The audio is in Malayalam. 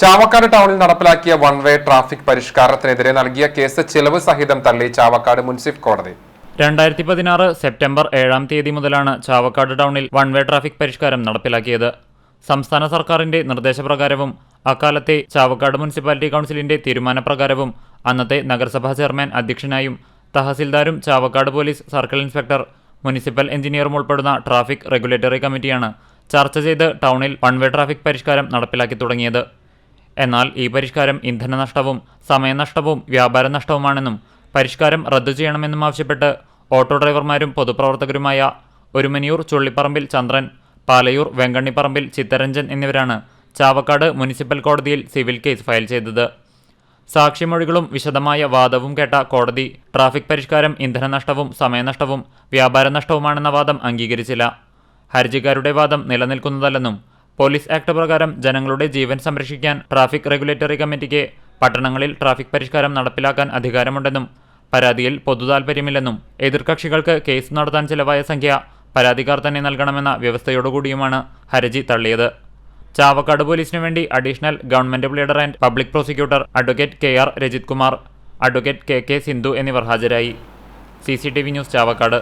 ചാവക്കാട് ടൗണിൽ നടപ്പിലാക്കിയ വൺ വേ ട്രാഫിക് പരിഷ്കാരത്തിനെതിരെ നൽകിയ കേസ് ചെലവ് സഹിതം തള്ളി ചാവക്കാട് മുൻസിഫ് കോടതി. രണ്ടായിരത്തി പതിനാറ് സെപ്റ്റംബർ ഏഴാം തീയതി മുതലാണ് ചാവക്കാട് ടൗണിൽ വൺ വേ ട്രാഫിക് പരിഷ്കാരം നടപ്പിലാക്കിയത്. സംസ്ഥാന സർക്കാരിന്റെ നിർദ്ദേശപ്രകാരവും അക്കാലത്തെ ചാവക്കാട് മുനിസിപ്പാലിറ്റി കൗൺസിലിന്റെ തീരുമാനപ്രകാരവും അന്നത്തെ നഗരസഭാ ചെയർമാൻ അധ്യക്ഷനായും തഹസിൽദാരും Chavakkad police circle inspector municipal എഞ്ചിനീയറും ഉൾപ്പെടുന്ന ട്രാഫിക് റെഗുലേറ്ററി കമ്മിറ്റിയാണ് ചർച്ച ചെയ്ത് ടൗണിൽ വൺ വേ ട്രാഫിക് പരിഷ്കാരം നടപ്പിലാക്കി തുടങ്ങിയത്. എന്നാൽ ഈ പരിഷ്കാരം ഇന്ധനനഷ്ടവും സമയനഷ്ടവും വ്യാപാര നഷ്ടവുമാണെന്നും പരിഷ്കാരം റദ്ദു ചെയ്യണമെന്നും ആവശ്യപ്പെട്ട് ഓട്ടോ ഡ്രൈവർമാരും പൊതുപ്രവർത്തകരുമായ ഒരുമനിയൂർ ചുള്ളിപ്പറമ്പിൽ ചന്ദ്രൻ പാലയൂർ വെങ്കണ്ണിപ്പറമ്പിൽ ചിത്തരഞ്ജൻ എന്നിവരാണ് ചാവക്കാട് മുനിസിപ്പൽ കോടതിയിൽ സിവിൽ കേസ് ഫയൽ ചെയ്തത്. സാക്ഷിമൊഴികളും വിശദമായ വാദവും കേട്ട കോടതി ട്രാഫിക് പരിഷ്കാരം ഇന്ധനനഷ്ടവും സമയനഷ്ടവും വ്യാപാര നഷ്ടവുമാണെന്ന വാദം അംഗീകരിച്ചില്ല. ഹർജിക്കാരുടെ വാദം നിലനിൽക്കുന്നതല്ലെന്നും പോലീസ് ആക്ട് പ്രകാരം ജനങ്ങളുടെ ജീവൻ സംരക്ഷിക്കാൻ ട്രാഫിക് റെഗുലേറ്ററി കമ്മിറ്റിക്ക് പട്ടണങ്ങളിൽ ട്രാഫിക് പരിഷ്കാരം നടപ്പിലാക്കാൻ അധികാരമുണ്ടെന്നും പരാതിയിൽ പൊതുതാൽപര്യമില്ലെന്നും എതിർകക്ഷികൾക്ക് കേസ് നടത്താൻ ചിലവായ സംഖ്യ പരാതിക്കാർ തന്നെ നൽകണമെന്ന വ്യവസ്ഥയോടുകൂടിയുമാണ് ഹർജി തള്ളിയത്. ചാവക്കാട് പോലീസിനു വേണ്ടി additional government pleader and public prosecutor advocate K R Rajith Kumar advocate K K Sindhu എന്നിവർ ഹാജരായി. C news Chavakkad.